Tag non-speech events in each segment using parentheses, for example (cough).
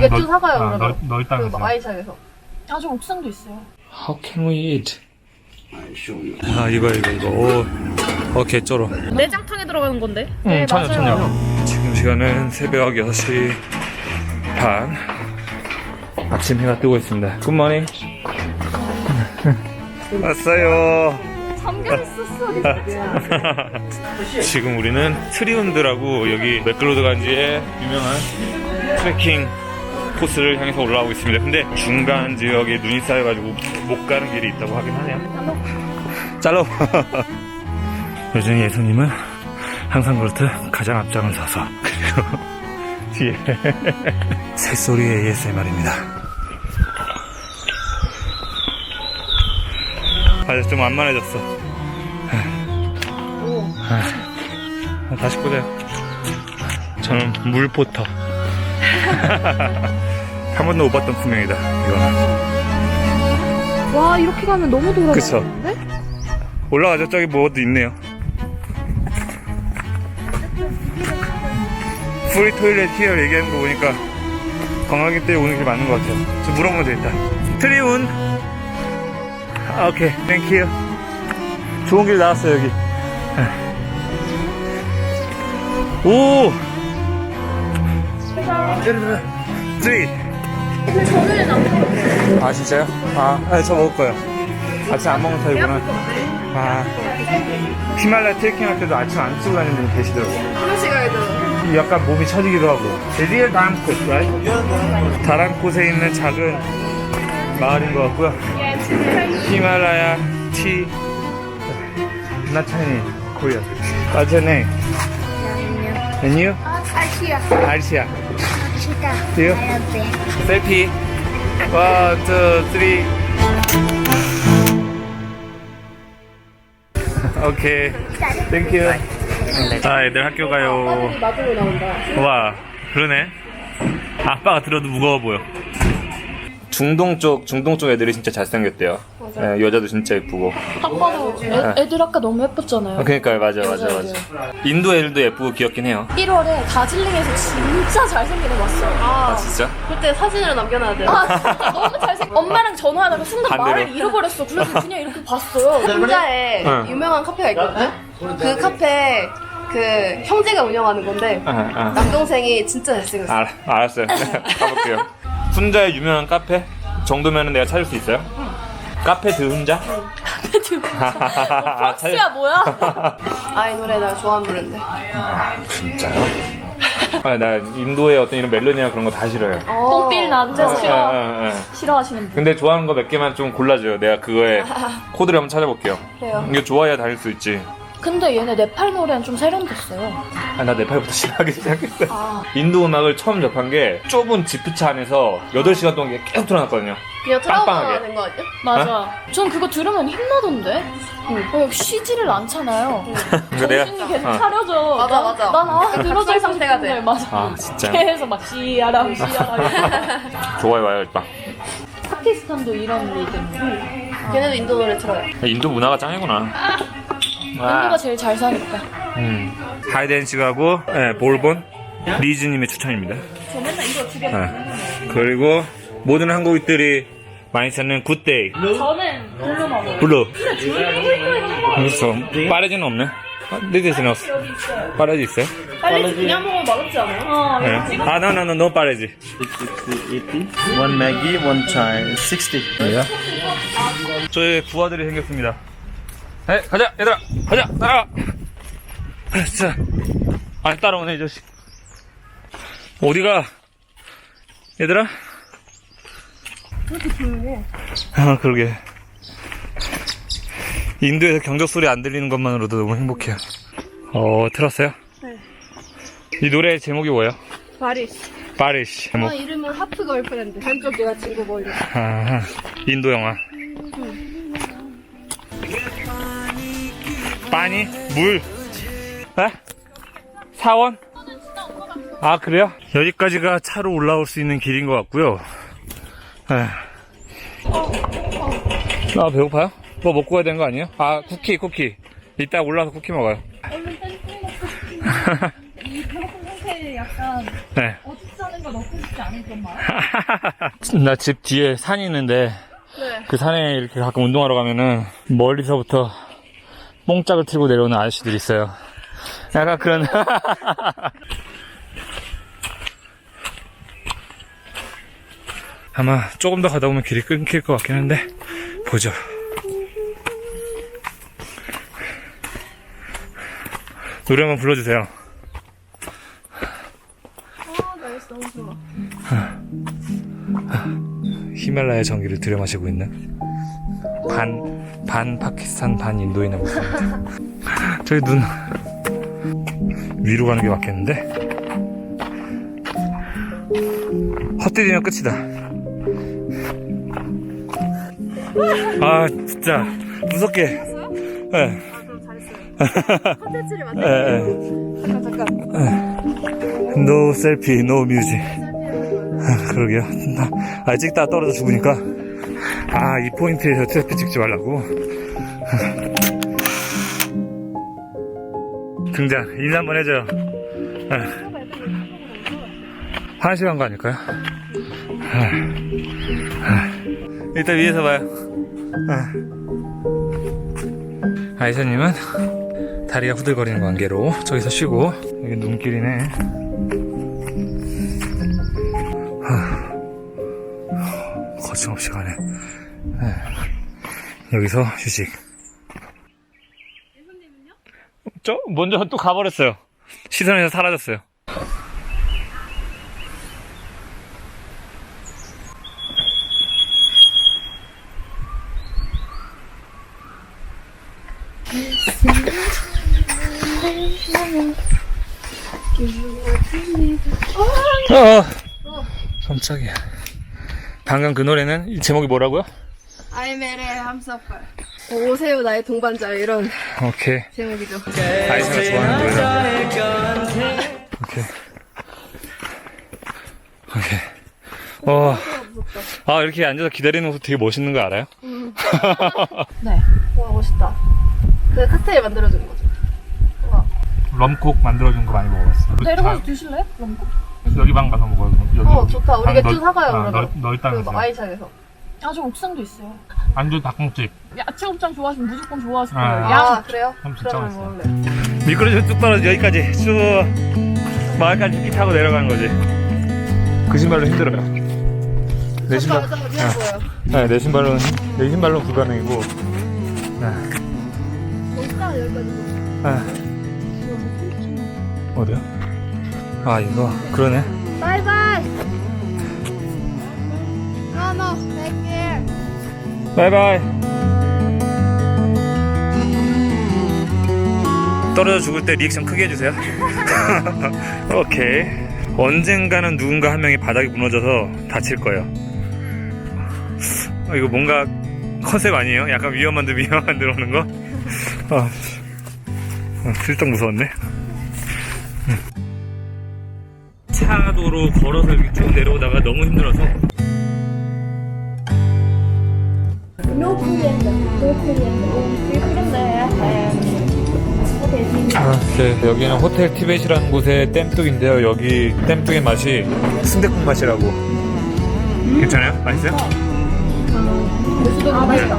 맥주 사가요, 아, 그러면. 넓, 그 넓다면서. 와인샵에서. 아저 옥상도 있어요. How can we eat? 아 이거 이거 이거 오, 어 개쩔어 내장탕에 들어가는 건데. 응 천여 천여 지금 시간은 새벽 6시 반 아침 해가 뜨고 있습니다 굿모닝 (laughs) 왔어요. (laughs) 지금 우리는 트리운드라고 여기 맥글로드 간지의 유명한 트레킹 코스를 향해서 올라오고 있습니다. 근데 중간 지역에 눈이 쌓여가지고 못 가는 길이 있다고 하긴 하네요. 짤로. (laughs) 여전히 예선님은 항상 그렇듯 가장 앞장을 서서 그리고 (laughs) 뒤에 새소리의 ASMR입니다. 아주 좀 완만해졌어. 아, 다시 꽂아요. 저는 물포터. (laughs) 한 번도 못 봤던 풍경이다. 이거는. 와 이렇게 가면 너무 돌아가는데? 그쵸. 올라가죠. 저기 뭐도 있네요. 프리 토일렛 히어 얘기하는 거 보니까 관광객 때문에 오는 게 맞는 것 같아요. 저 물어보면 되겠다. 트리운. 아, 오케이. 땡큐. 좋은 길 나왔어요, 여기. 오! 쓰리. 아, 진짜요? 아, 네, 저 먹을 거예요. 아침 안 먹는 타입구나. 아. 히말라야 트레킹 할 때도 아침 안 쓰고 다니는 분이 계시더라고요. 한 시간에도. 약간 몸이 처지기도 하고. 드디어 다람콧, right? 다람콧에 있는 작은 마을인 것 같고요. 히말라야 티. What's your name? And you? 아시아 아리시아. 시다 You? 아랍에 셀피. One, two, three. (laughs) 오케이. 땡큐. 아, 애들 학교 가요. 나중에 나온다. 와, 그러네. 아빠가 들어도 무거워 보여. 중동 쪽, 중동 쪽 애들이 진짜 잘생겼대요. 예, 여자도 진짜 예쁘고. 딱 봐도 애, 애들 아까 너무 예뻤잖아요. 아, 그니까요, 맞아, 맞아, 맞아. 인도 애들도 예쁘고 귀엽긴 해요. 1월에 다질링에서 진짜 잘생긴 애 봤어요. 아, 진짜? 그때 사진을 남겨놔야 돼요. 아 진짜 너무 잘생. 엄마랑 전화하다가 순간 반대로. 말을 잃어버렸어. 그래서 그냥 이렇게 봤어요. 혼자에 응. 유명한 카페가 있거든요. 그 카페 그 형제가 운영하는 건데 아, 아. 남동생이 진짜 잘생겼어. 알, 알았어요. (laughs) 가볼게요. 훈자의 유명한 카페 정도면은 내가 찾을 수 있어요? 카페 드 훈자? 아, 박수야 뭐야? 아이 노래 나 좋아하는 노래인데. 진짜요? 아, 나 인도의 어떤 이런 멜로디나 그런 거 다 싫어요. 뽕필 남자 아, 싫어 아, 아. 싫어하시는 분. 근데 좋아하는 거 몇 개만 좀 골라줘요. 내가 그거에 코드를 한번 찾아볼게요. (laughs) 그래요. 이거 좋아해야 다닐 수 있지. 근데 얘네 네팔 노래는 좀 세련됐어요. 아, 나 네팔부터 (laughs) 싫어하기 시작했어요. 아 인도 음악을 처음 접한 게 좁은 지프차 안에서 8시간 동안 계속 틀어놨거든요. 그냥 트라우마 빵빵하게. 된거 아니야? 맞아. 전 그거 들으면 힘나던데. 어, 쉬지를 않잖아요. 그러니까 내가 정신이 계속 어. 차려져. 맞아, 난- 맞아. 난 아, 약간 들어져 각성 있고 상태가 싶은데, 돼. 맞아. 아, 진짜. 계속 막 씨야람 씨야람. (laughs) 좋아요, 와요, 일단. 파키스탄도 이런 리듬. 걔네도 인도 노래 틀어요. 인도 문화가 짱이구나. (laughs) 인도가 제일 잘 사니까. 음. 하이덴식하고 네, 볼본 리즈님의 추천입니다. 저 맨날 이거 두 개. 네. 그리고 모든 한국인들이 많이 찾는 굿데이 저는 블루 먹어요. 블루. 그래서 빠르지는 없네. 리드스는 없어. 빠르지 있어요? 빨리 그냥 먹으면 맛없지 않아요? 어, 네. 아, no, no, no, no 빠르지. 60, 80. One Maggie, one chai. 60. 저희 부하들이 생겼습니다. 네, 가자, 얘들아, 가자, 따라와. 아, 진짜. 아, 따라오네, 이 자식. 어디가? 얘들아? 왜 이렇게 조용해? 아, 그러게. 인도에서 경적 소리 안 들리는 것만으로도 너무 행복해요. 어, 들었어요? 네. 이 노래 제목이 뭐예요? 파리스. 파리시. 제목. 아 이름은 하프 걸프렌드. 한쪽 내가 친구 보이려. 아, 인도 영화. 빠니? 물? 에? 사원? 아, 그래요? 여기까지가 차로 올라올 수 있는 길인 것 같고요. 에. 아, 배고파요? 뭐 먹고 가야 되는 거 아니에요? 아, 쿠키, 쿠키. 이따 올라가서 쿠키 먹어요. (laughs) 이 배고픈 상태에 약간 네. 어둡지 않은 거 넣고 싶지 않은 그런 말. (laughs) 나 집 뒤에 산이 있는데 네. 그 산에 이렇게 가끔 운동하러 가면은 멀리서부터 뽕짝을 틀고 내려오는 아저씨들이 있어요. 약간 그런 (laughs) 아마 조금 더 가다 보면 길이 끊길 것 같긴 한데 보죠. 노래 한번 불러주세요. (laughs) 히말라야 전기를 들여 마시고 있는 반, 반 파키스탄, 반 인도인의 모습입니다. (laughs) 저기 눈 위로 가는 게 맞겠는데? 헛디디면 끝이다. 아, 진짜 무섭게. 잘했어요. 컨텐츠를 만들 예, 예. 잠깐, 잠깐. Selfie, no music. 아, 그러게요. 나, 아, 찍다가 떨어져 죽으니까. 아, 이 포인트에서 셀피 찍지 말라고. (laughs) 등장, 인사 한번 해줘요. 아. 화장실 간 거 아닐까요? 아. 아. 일단 위에서 봐요. 아. 아이샤님은 다리가 후들거리는 관계로 저기서 쉬고, 여기 눈길이네. 거침없이 가네. 네. 여기서 휴식. 저 먼저 또 가버렸어요. 시선에서 사라졌어요. 어, 깜짝이야. 방금 그 노래는 이 제목이 뭐라고요? 아이멜의 함서팔. 오세요, 나의 동반자. 이런 오케이. 제목이죠. 아이샤가 좋아하는 노래다. 오케이. 오케이. 와. 아, 이렇게 앉아서 기다리는 모습 되게 멋있는 거 알아요? (laughs) 네. 와, 멋있다. 그 칵테일 만들어주는 거죠. 와. 럼콕 만들어준 거 많이 먹어봤어. 내려가서 드실래요? 그럼 여기 방 가서 먹어요. 여기 어, 좋다. 우리 방 맥주 넓- 사가요, 아, 그러면. 넓, 넓다면서. 그 아이차에서. 아저 옥상도 있어요. 안주 닭공집. 야채 곱창 좋아하시면 무조건 좋아하실 아. 거예요. 아, 양. 그래요? 참 진짜 그러면 맛있어요. 먹을래. 미끄러져 뚝 떨어져 여기까지 쭉 마을까지 ski 타고 내려가는 거지. 그 신발로 힘들어요. 내 신발. 미안 보여요. 네, 내 신발로는 내 신발로는 불가능이고. 멋있다, 여기까지. 아. 어디야? 아 이거 그러네. 바이바이! No, take care. 바이바이. 떨어져 죽을 때 리액션 크게 해주세요. (laughs) 오케이. 언젠가는 누군가 한 명이 바닥이 무너져서 다칠 거예요. 어, 이거 뭔가 컨셉 아니에요? 약간 위험한 데 위험한 데 오는 거? 아, 어, 슬쩍 무서웠네. 음. 차도로 걸어서 이렇게 쭉 내려오다가 너무 힘들어서 No Korean, no Korean. 아, 네. 여기는 호텔 티벳이라는 곳의 땜뚝인데요. 여기 땜뚝의 맛이 순대국 맛이라고. 괜찮아요? 맛있어요? 아 맛있다.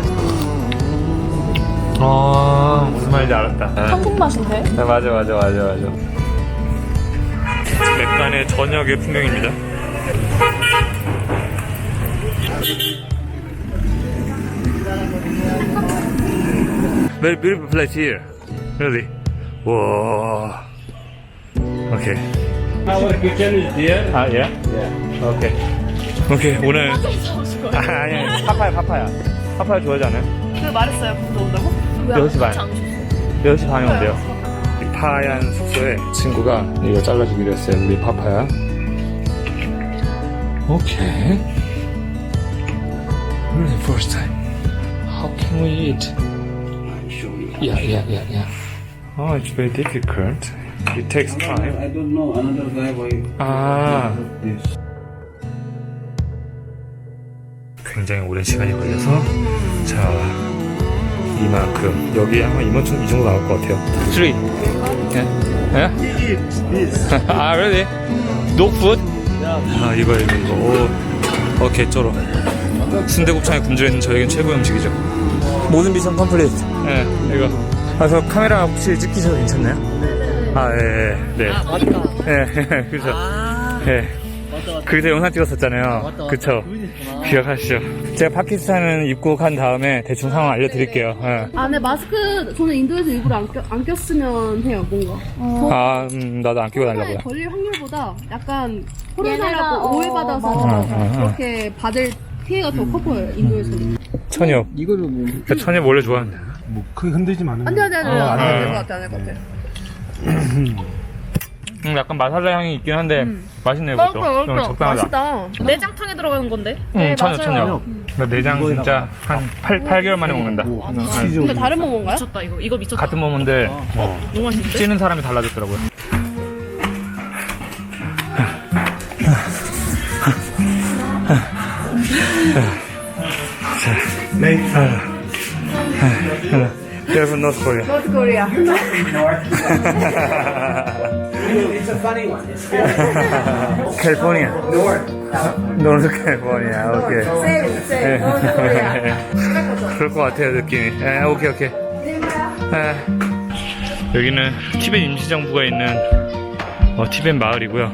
아, 무슨 말인지 알았다. 한국 맛인데? 네, 맞아, 맞아, 맞아, 맞아. 맥간의 저녁의 풍경입니다. Very beautiful place here. Really. Wow. Okay. Our kitchen is there. 아, 예? 예. 오케이. 오케이, 오늘. 아, 아니, 아니, 파파야, 파파야. 파파야 좋아하지 않아요? 그 말했어요, 분도 온다고? 6시 반. 6시 반에 온대요. 이 파얀 숙소에 친구가 이거 잘라주기로 했어요. 우리 파파야. 오케이. Really first time. How can we eat? Yeah, yeah, yeah, yeah. Oh, it's very difficult. It takes time. I don't know another guy why. 아. This. 굉장히 오랜 시간이 걸려서 자 이만큼 여기 아마 이만큼 이 정도 나올 것 같아요. 3 예? 예? 아 really? No food? 아 이거 이거 이거 오, 어 개쩔어 순대곱창에 굶주려 있는 저에겐 최고의 음식이죠 모든 미션 컴플리트. 예 이거 아저 카메라 혹시 찍히셔도 괜찮나요? 아예네 맞다. 예, (laughs) 그죠. 예. 그래서 영상 찍었었잖아요. 그쵸. 기억하시죠? 제가 파키스탄은 입국한 다음에 대충 상황 알려드릴게요. 예. 아, 네, 마스크 저는 인도에서 일부러 안, 껴, 안 꼈으면 해요, 뭔가. 아, 음, 나도 안 끼고 다니려고요. 걸릴 확률보다 약간 얘네가, 코로나라고 어, 오해받아서 어, 어, 어. 그렇게 받을 피해가 더 커 보여요, 인도에서는. 천엽. 이거를 뭐나 천엽 원래 좋아하는데. 뭐 크게 흔들지 마는 안 돼, 안 돼, 안 돼. 어, 안 네. 돼, 될것 같아, 안될 것 같아. 음, 약간 마살라 향이 있긴 한데, 맛있네요, 맛있다. 좀 맛있다. 적당하다. 맛있다. 내장탕에 들어가는 건데? 응, 천엽, 천엽. 나 내장 진짜 한 8, 8개월 만에 먹는다. 치즈 근데 다른 먹은가요? 미쳤다 이거 이거 미쳤다 같은 몸인데, 너무 맛있는데? 찌는 사람이 달라졌더라고요. 네. 여러 분 노스 코리아. 노스 코리아. It's a funny one. It's 캘리포니아. 노스 캘리포니아. 오케이. 쌤, 쌤, 노스 코리아. 그럴 것 같아요 느낌이. 에, 오케이 오케이. 에, 여기는 티벳 임시정부가 있는 어, 티벳 마을이고요.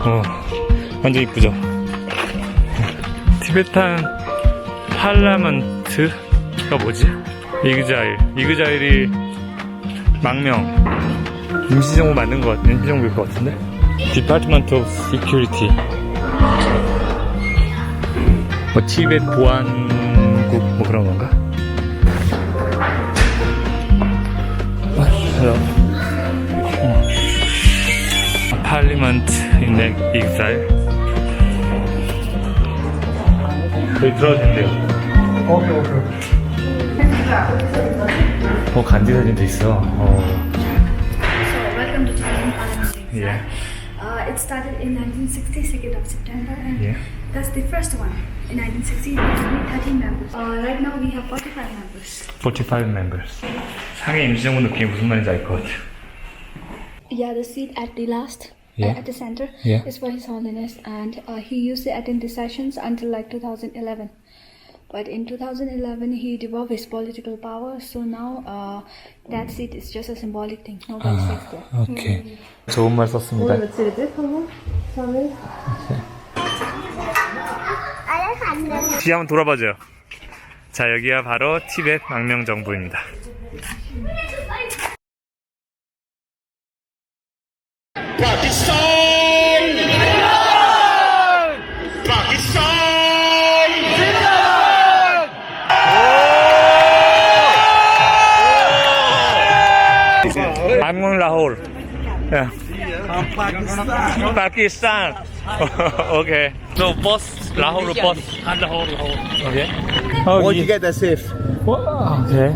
어, 완전 이쁘죠. 티베탄 팔라먼트 가 뭐지? 이그자일. 이그자일이 망명. 임시정부 만든 것 같은 임시정부일 것 같은데? Department of Security. 뭐 티벳 보안국 뭐 그런 건가? 아, hello. 어. Parliament in exile. 여기 들어도 된대요. 어, 간지 사진도 있어. 어. So, welcome to Thailand Parliament. 예. Uh, it started in 1960, 2nd of September, and Yeah. that's the first one. In 1960, there were only 13 members. Uh, right now, we have 45 members. 45 members. 상해 임시정부 느낌이 무슨 말인지 알 것 같아. Yeah, the seat at the last, Yeah. uh, at the center, Yeah. is for His Holiness, and uh, he used to attend the sessions until like 2011. But in 2011, he devolved his political power, so now uh, that seat is just a symbolic thing. Nobody sits there. 오케이. 좋은 말 썼습니다. 오늘 며칠이지? 3일? 3일? 뒤 한번 돌아봐줘요. 자, 여기가 바로 티벳 망명정부입니다. I'm on Lahore. Yeah. Pakistan. okay. So boss Lahore boss and Lahore Lahore. Okay. Oh, you get there safe. Okay.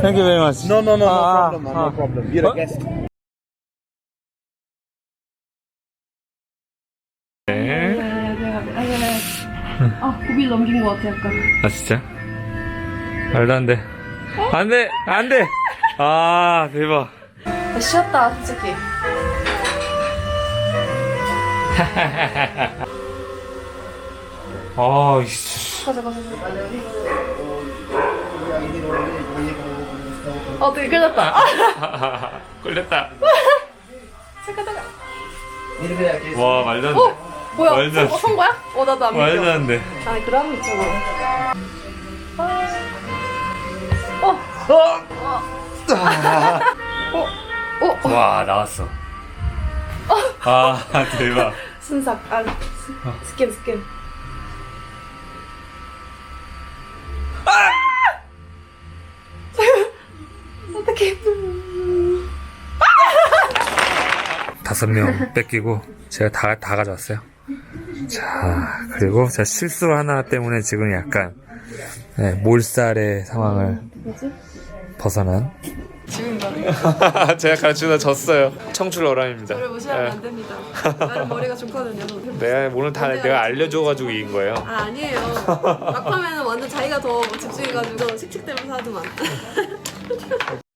Thank you very much. No, no, no, no Ah, problem, man, ah. no problem. You're Oh. a guest. 네. 아, 고비 넘긴 것 같아, 약간. 아 진짜? 말도 안 돼. 안 돼, 안 돼. 아 대박. 아, 쉬었다, 솔직히. (laughs) 아, 씨. 가자, 가자. 어, 되게 (laughs) 끌렸다. 아, 걸렸다. 잠깐만. 와 말도 안 돼. 어? 뭐야? 말도 안 어, 선 거야? 어, 나도 안 말도 믿겨. 안 돼. 아, 그럼 있잖 아. 어, 와 나왔어. 아 (laughs) 대박. 순삭. 아, 스, 스캔, 스캔. 아! (laughs) 어떡해. 다섯 명 뺏기고 제가 다, 다 가져왔어요. 자, 그리고 제가 실수 하나 때문에 지금 약간 네, 몰살의 상황을 벗어난. (laughs) 제가 가르치다 졌어요. 청출 어람입니다. 저를 무시하면 안 됩니다. 나는 머리가 좋거든요. 내가 오늘 다 내가 알려줘가지고 이긴 거예요. 아, 아니에요. 막하면 완전 자기가 더 집중해가지고 식칙되면서 하더만. (laughs)